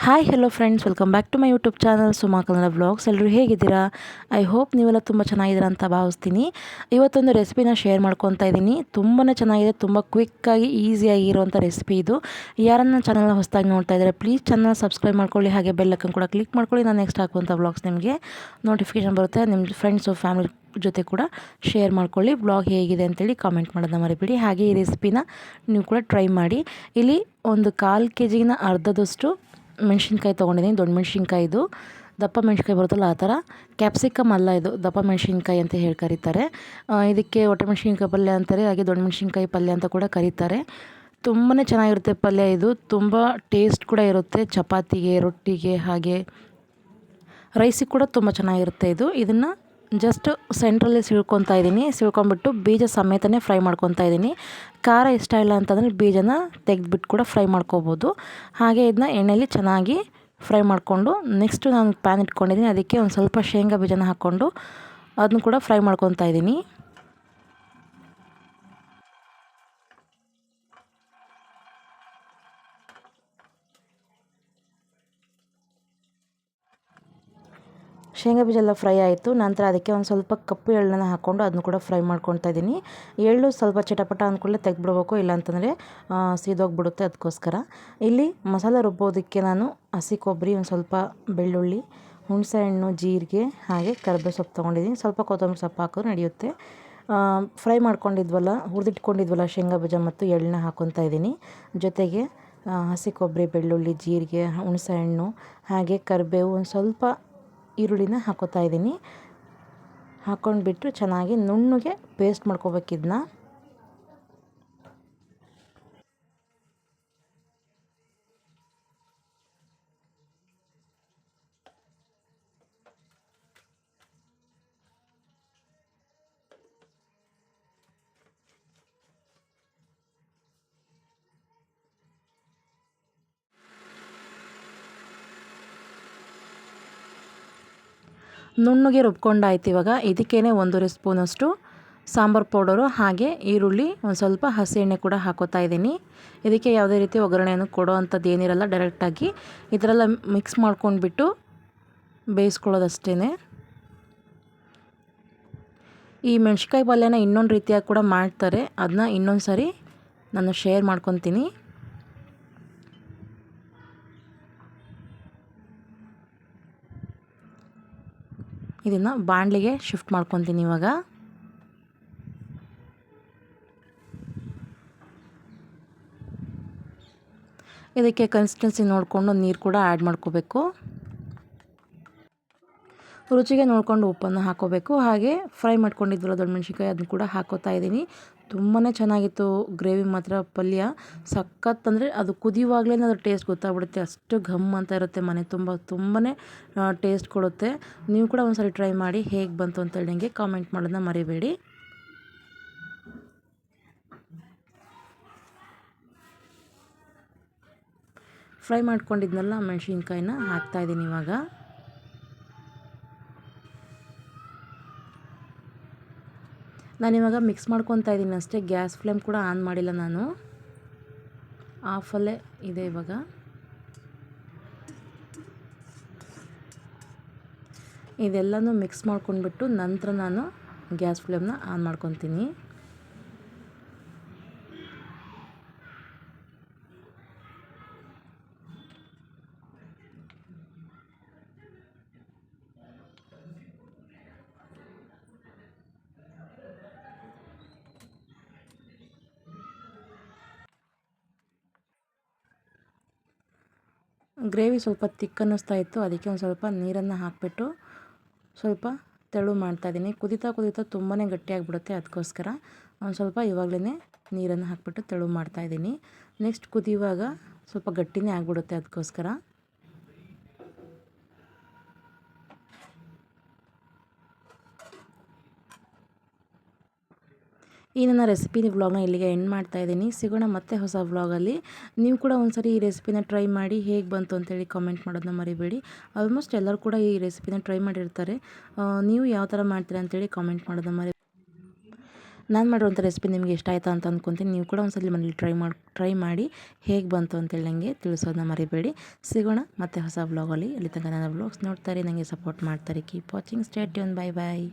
Hi hello friends welcome back to my YouTube channel Suma Kannada vlogs ಎಲ್ಲರೂ ಹೇಗಿದ್ದೀರಾ? I hope ನೀವೆಲ್ಲ ತುಂಬ ಚೆನ್ನಾಗಿದ್ದೀರಾ ಅಂತ ಭಾವಿಸ್ತೀನಿ. ಇವತ್ತೊಂದು ರೆಸಿಪಿನ ಶೇರ್ ಮಾಡ್ಕೊತಾ ಇದ್ದೀನಿ. ತುಂಬಾ ಚೆನ್ನಾಗಿದೆ, ತುಂಬ ಕ್ವಿಕ್ಕಾಗಿ ಈಸಿಯಾಗಿ ಇರುವಂಥ ರೆಸಿಪಿ ಇದು. ಯಾರನ್ನ ಚಾನಲ್ನ ಹೊಸದಾಗಿ ನೋಡ್ತಾ ಇದ್ದಾರೆ ಪ್ಲೀಸ್ ಚಾನಲ್ ಸಬ್ಸ್ಕ್ರೈಬ್ ಮಾಡ್ಕೊಳ್ಳಿ, ಹಾಗೆ ಬೆಲ್ಲಕ್ಕನ್ನು ಕೂಡ ಕ್ಲಿಕ್ ಮಾಡ್ಕೊಳ್ಳಿ. ನಾನು ನೆಕ್ಸ್ಟ್ ಹಾಕುವಂಥ ವ್ಲಾಗ್ಸ್ ನಿಮಗೆ ನೋಟಿಫಿಕೇಷನ್ ಬರುತ್ತೆ. ನಿಮ್ಮ ಫ್ರೆಂಡ್ಸು ಫ್ಯಾಮಿಲಿ ಜೊತೆ ಕೂಡ ಶೇರ್ ಮಾಡ್ಕೊಳ್ಳಿ. ಬ್ಲಾಗ್ ಹೇಗಿದೆ ಅಂತೇಳಿ ಕಾಮೆಂಟ್ ಮಾಡೋದನ್ನ ಮರಿಬೇಡಿ. ಹಾಗೆ ಈ ರೆಸಿಪಿನ ನೀವು ಕೂಡ ಟ್ರೈ ಮಾಡಿ. ಇಲ್ಲಿ ಒಂದು ಕಾಲು ಕೆ ಜಿನ ಅರ್ಧದಷ್ಟು ಮೆಣಸಿನ್ಕಾಯಿ ತೊಗೊಂಡಿದ್ದೀನಿ ದೊಡ್ಡ ಮೆಣಸಿನ್ಕಾಯಿದು. ದಪ್ಪ ಮೆಣಸಿನ್ಕಾಯಿ ಬರುತ್ತಲ್ಲ ಆ ಥರ. ಕ್ಯಾಪ್ಸಿಕಮ್ ಅಲ್ಲ ಇದು, ದಪ್ಪ ಮೆಣಸಿನ್ಕಾಯಿ ಅಂತ ಹೇಳಿ ಕರೀತಾರೆ. ಇದಕ್ಕೆ ಒಟ್ಟೆ ಮೆಣಸಿನ್ಕಾಯಿ ಪಲ್ಯ ಅಂತಾರೆ, ಹಾಗೆ ದೊಡ್ಡ ಮೆಣಸಿನ್ಕಾಯಿ ಪಲ್ಯ ಅಂತ ಕೂಡ ಕರೀತಾರೆ. ತುಂಬಾ ಚೆನ್ನಾಗಿರುತ್ತೆ ಪಲ್ಯ ಇದು. ತುಂಬ ಟೇಸ್ಟ್ ಕೂಡ ಇರುತ್ತೆ, ಚಪಾತಿಗೆ, ರೊಟ್ಟಿಗೆ, ಹಾಗೆ ರೈಸಿಗೆ ಕೂಡ ತುಂಬ ಚೆನ್ನಾಗಿರುತ್ತೆ ಇದು. ಇದನ್ನು ಜಸ್ಟ್ ಸೆಂಟ್ರಲ್ಲಿ ಸಿಳ್ಕೊತಾ ಇದ್ದೀನಿ. ಸಿಳ್ಕೊಂಬಿಟ್ಟು ಬೀಜ ಸಮೇತನೇ ಫ್ರೈ ಮಾಡ್ಕೊತಾ ಇದ್ದೀನಿ. ಖಾರ ಇಷ್ಟ ಇಲ್ಲ ಅಂತಂದರೆ ಬೀಜನ ತೆಗೆದ್ಬಿಟ್ಟು ಕೂಡ ಫ್ರೈ ಮಾಡ್ಕೋಬೋದು. ಹಾಗೆ ಇದನ್ನ ಎಣ್ಣೆಯಲ್ಲಿ ಚೆನ್ನಾಗಿ ಫ್ರೈ ಮಾಡಿಕೊಂಡು ನೆಕ್ಸ್ಟು ನಾನು ಪ್ಯಾನ್ ಇಟ್ಕೊಂಡಿದ್ದೀನಿ. ಅದಕ್ಕೆ ಒಂದು ಸ್ವಲ್ಪ ಶೇಂಗಾ ಬೀಜನ ಹಾಕ್ಕೊಂಡು ಅದನ್ನು ಕೂಡ ಫ್ರೈ ಮಾಡ್ಕೊತಾ ಇದ್ದೀನಿ. ಶೇಂಗಾ ಬೀಜ ಎಲ್ಲ ಫ್ರೈ ಆಯಿತು. ನಂತರ ಅದಕ್ಕೆ ಒಂದು ಸ್ವಲ್ಪ ಕಪ್ಪು ಎಳ್ಳನ್ನು ಹಾಕ್ಕೊಂಡು ಅದನ್ನು ಕೂಡ ಫ್ರೈ ಮಾಡ್ಕೊತಾ ಇದ್ದೀನಿ ಎಳ್ಳು ಸ್ವಲ್ಪ ಚಟಪಟ ಅಂದ್ಕೊಳ್ಳೆ ತೆಗೆದ್ಬಿಡ್ಬೇಕು ಇಲ್ಲಾಂತಂದರೆ ಸೀದೋಗ್ಬಿಡುತ್ತೆ ಅದಕ್ಕೋಸ್ಕರ ಇಲ್ಲಿ ಮಸಾಲೆ ರುಬ್ಬೋದಕ್ಕೆ ನಾನು ಹಸಿ ಕೊಬ್ಬರಿ ಒಂದು ಸ್ವಲ್ಪ ಬೆಳ್ಳುಳ್ಳಿ ಹುಣಸೆಹಣ್ಣು ಜೀರಿಗೆ, ಹಾಗೆ ಕರಿಬೇವು ಸೊಪ್ಪು ತೊಗೊಂಡಿದ್ದೀನಿ ಸ್ವಲ್ಪ ಕೊತ್ತಂಬರಿ ಸೊಪ್ಪು ಹಾಕಿದ್ರೆ ನಡೆಯುತ್ತೆ. ಫ್ರೈ ಮಾಡ್ಕೊಂಡಿದ್ವಲ್ಲ, ಹುರಿದಿಟ್ಕೊಂಡಿದ್ವಲ್ಲ ಶೇಂಗಾ ಬೀಜ ಮತ್ತು ಎಳ್ಳನ್ನ ಹಾಕ್ಕೊತಾ ಇದ್ದೀನಿ ಜೊತೆಗೆ ಹಸಿ ಕೊಬ್ಬರಿ ಬೆಳ್ಳುಳ್ಳಿ, ಜೀರಿಗೆ ಹುಣಸೆಹಣ್ಣು ಹಾಗೆ ಕರಿಬೇವು, ಒಂದು ಸ್ವಲ್ಪ ಈರುಳ್ಳಿನ ಹಾಕೋತಾ ಇದ್ದೀನಿ. ಹಾಕ್ಕೊಂಡ್ಬಿಟ್ಟು ಚೆನ್ನಾಗಿ ನುಣ್ಣಗೆ ಪೇಸ್ಟ್ ಮಾಡ್ಕೋಬೇಕಿದ್ನ. ನುಣ್ಣಗೆ ರುಬ್ಕೊಂಡಾಯ್ತು ಇವಾಗ. ಇದಕ್ಕೇ ಒಂದೂವರೆ ಸ್ಪೂನಷ್ಟು ಸಾಂಬಾರು ಪೌಡರು ಹಾಗೆ ಈರುಳ್ಳಿ, ಒಂದು ಸ್ವಲ್ಪ ಹಸಿ ಎಣ್ಣೆ ಕೂಡ ಹಾಕೋತಾ ಇದ್ದೀನಿ. ಇದಕ್ಕೆ ಯಾವುದೇ ರೀತಿ ಒಗ್ಗರಣೆಯನ್ನು ಕೊಡೋ ಅಂಥದ್ದು ಏನಿರಲ್ಲ ಡೈರೆಕ್ಟಾಗಿ ಇದರೆಲ್ಲ ಮಿಕ್ಸ್ ಮಾಡ್ಕೊಂಡ್ಬಿಟ್ಟು ಬೇಯಿಸ್ಕೊಳ್ಳೋದಷ್ಟೇ ಈ ಮೆಣ್ಸಿಕಾಯಿ ಪಲ್ಯನ ಇನ್ನೊಂದು ರೀತಿಯಾಗಿ ಕೂಡ ಮಾಡ್ತಾರೆ. ಅದನ್ನ ಇನ್ನೊಂದು ಸಾರಿ ನಾನು ಶೇರ್ ಮಾಡ್ಕೊತೀನಿ. ಇದನ್ನು ಬಾಣಲಿಗೆ ಶಿಫ್ಟ್ ಮಾಡ್ಕೊತೀನಿ ಇವಾಗ. ಇದಕ್ಕೆ ಕನ್ಸಿಸ್ಟೆನ್ಸಿ ನೋಡಿಕೊಂಡು ನೀರು ಕೂಡ ಆ್ಯಡ್ ಮಾಡ್ಕೋಬೇಕು. ರುಚಿಗೆ ನೋಡಿಕೊಂಡು ಉಪ್ಪನ್ನು ಹಾಕೋಬೇಕು. ಹಾಗೆ ಫ್ರೈ ಮಾಡ್ಕೊಂಡಿದ್ವಲ್ಲ ದೊಡ್ಡ ಮೆಣಸಿನ್ಕಾಯಿ ಅದನ್ನು ಕೂಡ ಹಾಕೋತಾ ಇದ್ದೀನಿ. ತುಂಬಾ ಚೆನ್ನಾಗಿತ್ತು ಗ್ರೇವಿ ಮಾತ್ರ, ಪಲ್ಯ. ಸಖತ್ ಅಂದರೆ ಅದು ಕುದಿಯುವಾಗಲೇ ಅದ್ರ ಟೇಸ್ಟ್ ಗೊತ್ತಾಗ್ಬಿಡುತ್ತೆ. ಅಷ್ಟು ಘಮ್ ಅಂತ ಇರುತ್ತೆ ಮನೆ ತುಂಬ ತುಂಬಾ ಟೇಸ್ಟ್ ಕೊಡುತ್ತೆ. ನೀವು ಕೂಡ ಒಂದ್ಸರಿ ಟ್ರೈ ಮಾಡಿ ಹೇಗೆ ಬಂತು ಅಂತೇಳಿ ನನಗೆ ಕಾಮೆಂಟ್ ಮಾಡೋದನ್ನ ಮರಿಬೇಡಿ. ಫ್ರೈ ಮಾಡ್ಕೊಂಡಿದ್ನಲ್ಲ ಮೆಣಸಿನ್ಕಾಯಿನ ಹಾಕ್ತಾಯಿದ್ದೀನಿ ಇವಾಗ. ನಾನಿವಾಗ ಮಿಕ್ಸ್ ಮಾಡ್ಕೊತಾ ಇದ್ದೀನಿ ಅಷ್ಟೇ. ಗ್ಯಾಸ್ ಫ್ಲೇಮ್ ಕೂಡ ಆನ್ ಮಾಡಿಲ್ಲ ನಾನು. ಆಫಲ್ಲೇ ಇದೆ ಇವಾಗ. ಇದೆಲ್ಲನೂ ಮಿಕ್ಸ್ ಮಾಡ್ಕೊಂಡ್ಬಿಟ್ಟು ನಂತರ ನಾನು ಗ್ಯಾಸ್ ಫ್ಲೇಮ್ನ ಆನ್ ಮಾಡ್ಕೊತೀನಿ. ಗ್ರೇವಿ ಸ್ವಲ್ಪ ತಿಕ್ ಅನ್ನಿಸ್ತಾ ಇತ್ತು. ಅದಕ್ಕೆ ಒಂದು ಸ್ವಲ್ಪ ನೀರನ್ನು ಹಾಕಿಬಿಟ್ಟು ಸ್ವಲ್ಪ ತೆಳು ಮಾಡ್ತಾಯಿದ್ದೀನಿ ಕುದಿತಾ ಕುದಿತಾ ತುಂಬಾ ಗಟ್ಟಿಯಾಗಿಬಿಡುತ್ತೆ. ಅದಕ್ಕೋಸ್ಕರ ಒಂದು ಸ್ವಲ್ಪ ಇವಾಗಲೇ ನೀರನ್ನು ಹಾಕಿಬಿಟ್ಟು ತೆಳು ಮಾಡ್ತಾಯಿದ್ದೀನಿ ನೆಕ್ಸ್ಟ್ ಕುದಿಯುವಾಗ ಸ್ವಲ್ಪ ಗಟ್ಟಿನೇ ಆಗಿಬಿಡುತ್ತೆ. ಅದಕ್ಕೋಸ್ಕರ ಈ ನನ್ನ ರೆಸಿಪಿ ವ್ಲಾಗ್ನ ಇಲ್ಲಿಗೆ ಎಂಡ್ ಮಾಡ್ತಾ ಇದ್ದೀನಿ. ಸಿಗೋಣ ಮತ್ತೆ ಹೊಸ ವ್ಲಾಗಲ್ಲಿ. ನೀವು ಕೂಡ ಒಂದ್ಸರಿ ಈ ರೆಸಿಪಿನ ಟ್ರೈ ಮಾಡಿ ಹೇಗೆ ಬಂತು ಅಂತೇಳಿ ಕಾಮೆಂಟ್ ಮಾಡೋದನ್ನ ಮರಿಬೇಡಿ. ಆಲ್ಮೋಸ್ಟ್ ಎಲ್ಲರೂ ಕೂಡ ಈ ರೆಸಿಪಿನ ಟ್ರೈ ಮಾಡಿರ್ತಾರೆ. ನೀವು ಯಾವ ಥರ ಮಾಡ್ತೀರಾ ಅಂತೇಳಿ ಕಾಮೆಂಟ್ ಮಾಡೋದನ್ನ ಮರಿ ನಾನು ಮಾಡಿರುವಂಥ ರೆಸಿಪಿ ನಿಮಗೆ ಇಷ್ಟ ಆಯಿತಾ ಅಂತ ಅಂದ್ಕೊತೀನಿ ನೀವು ಕೂಡ ಒಂದ್ಸಲ ಮನೇಲಿ ಟ್ರೈ ಮಾಡಿ ಟ್ರೈ ಮಾಡಿ ಹೇಗೆ ಬಂತು ಅಂತೇಳಿ ನನಗೆ ತಿಳಿಸೋದನ್ನ ಮರಿಬೇಡಿ. ಸಿಗೋಣ ಮತ್ತೆ ಹೊಸ ವ್ಲಾಗಲ್ಲಿ. ಅಲ್ಲಿ ತನಕ ನನ್ನ ವ್ಲಾಗ್ಸ್ ನೋಡ್ತಾರೆ ನನಗೆ ಸಪೋರ್ಟ್ ಮಾಡ್ತಾರೆ keep watching stay tuned bye bye